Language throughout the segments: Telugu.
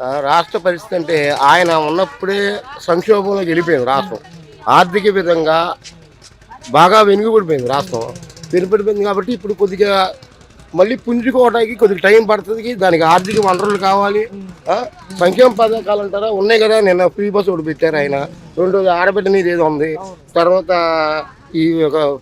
రాష్ట్ర పరిస్థితి అంటే ఆయన ఉన్నప్పుడే సంక్షోభంలోకి వెళ్ళిపోయింది రాష్ట్రం. ఆర్థిక విధంగా బాగా వెనుకబడిపోయింది రాష్ట్రం. వెనుకబడిపోయింది కాబట్టి ఇప్పుడు కొద్దిగా మళ్ళీ పుంజుకోవడానికి కొద్దిగా టైం పడుతుంది. దానికి ఆర్థిక వనరులు కావాలి. సంక్షేమ పథకాలు అంటారా? ఉన్నాయి కదా. నిన్న ఫ్రీ బస్ ఒకటి పెట్టారు ఆయన. రెండోది ఆడబిడ్డ నీది ఏదో ఉంది. తర్వాత ఈ ఒక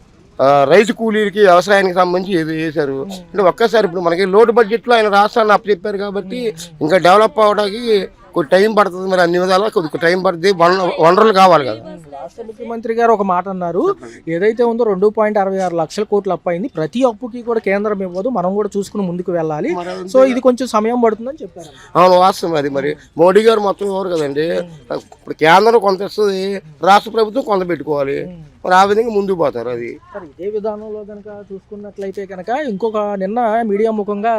రైతు కూలీలకి వ్యవసాయానికి సంబంధించి ఏదో చేశారు. అంటే ఒక్కసారి ఇప్పుడు మనకి లోటు బడ్జెట్లో ఆయన రాష్ట్రాన్ని అప్పచెప్పారు కాబట్టి ఇంకా డెవలప్ అవడానికి కొద్ది టైం పడుతుంది మరి అన్ని విధాలా కొద్దిగా టైం పడుతుంది. వన- వనరులు కావాలి కదా. రాష్ట్ర ముఖ్యమంత్రి గారు ఒక మాట అన్నారు. ఏదైతే ఉందో రెండు పాయింట్ అరవై ఆరు లక్షల కోట్లు అప్పు అయింది ప్రతి అప్పుకి కూడా కేంద్రం ఇవ్వదు. మనం కూడా చూసుకుని ముందుకు వెళ్ళాలి. సో ఇది కొంచెం సమయం పడుతుందని చెప్పారు. అవును వాస్తవం అది మరి. మోడీ గారు మొత్తం ఎవరు కదండి? ఇప్పుడు కేంద్రం కొంత ఇస్తుంది రాష్ట్ర ప్రభుత్వం కొంత పెట్టుకోవాలి. మరి ఆ విధంగా ముందుకు పోతారు అది. సరే ఇదే విధానంలో కనుక చూసుకున్నట్లయితే కనుక ఇంకొక నిన్న మీడియా ముఖంగా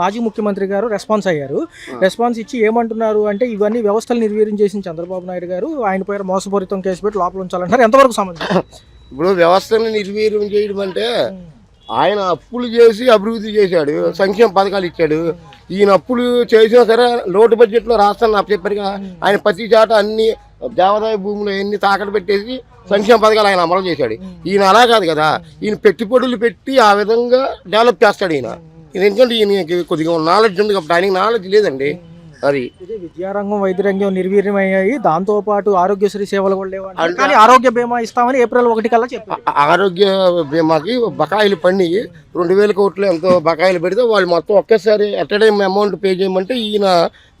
మాజీ ముఖ్యమంత్రి గారు రెస్పాన్స్ అయ్యారు. రెస్పాన్స్ ఇచ్చి ఏమంటున్నారు అంటే ఇవన్నీ వ్యవస్థలు నిర్వీర్యం చేసిన చంద్రబాబు నాయుడు గారు ఆయన పైన మోసపూరితం కేసు పెట్టి లోపల ఉంచాలంటారు ఎంతవరకు సంబంధం? ఇప్పుడు వ్యవస్థను నిర్వీర్యం చేయడం అంటే ఆయన అప్పులు చేసి అభివృద్ధి చేశాడు సంక్షేమ పథకాలు ఇచ్చాడు. ఈయన అప్పులు చేసినా సరే లోటు బడ్జెట్లో రాష్ట్రాన్ని అప్పచెప్పారు కదా ఆయన ప్రతి చాట అన్ని దేవాదాయ భూములు ఎన్ని తాకట్టు పెట్టేసి సంక్షేమ పథకాలు ఆయన అమలు చేశాడు. ఈయన అలా కాదు కదా. ఈయన పెట్టుబడులు పెట్టి ఆ విధంగా డెవలప్ చేస్తాడు ఈయన. ఎందుకంటే ఈయనకి కొద్దిగా నాలెడ్జ్ ఉంది కాబట్టి ఆయనకి నాలెడ్జ్ లేదండి. అది. విద్యారంగం వైద్య రంగం నిర్వీర్యం అయ్యాయి దాంతో పాటు ఆరోగ్యశ్రీ సేవలు కూడా లేవు అంటారు. కానీ ఆరోగ్య బీమా ఇస్తామని ఏప్రిల్ ఒకటి కల్లా చెప్పారు. ఆరోగ్య బీమాకి బకాయిలు పండి రెండు వేల కోట్లు ఎంతో బకాయిలు పెడితే వాళ్ళు మొత్తం ఒకేసారి ఎట్ టైం అమౌంట్ పే చేయమంటే ఈయన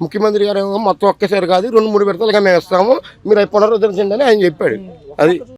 ముఖ్యమంత్రి గారు మొత్తం ఒకేసారి కాదు రెండు మూడు విడతలుగా మేము ఇస్తాము. మీరు అవి పునరుద్ధరించండి అని ఆయన చెప్పాడు. అది.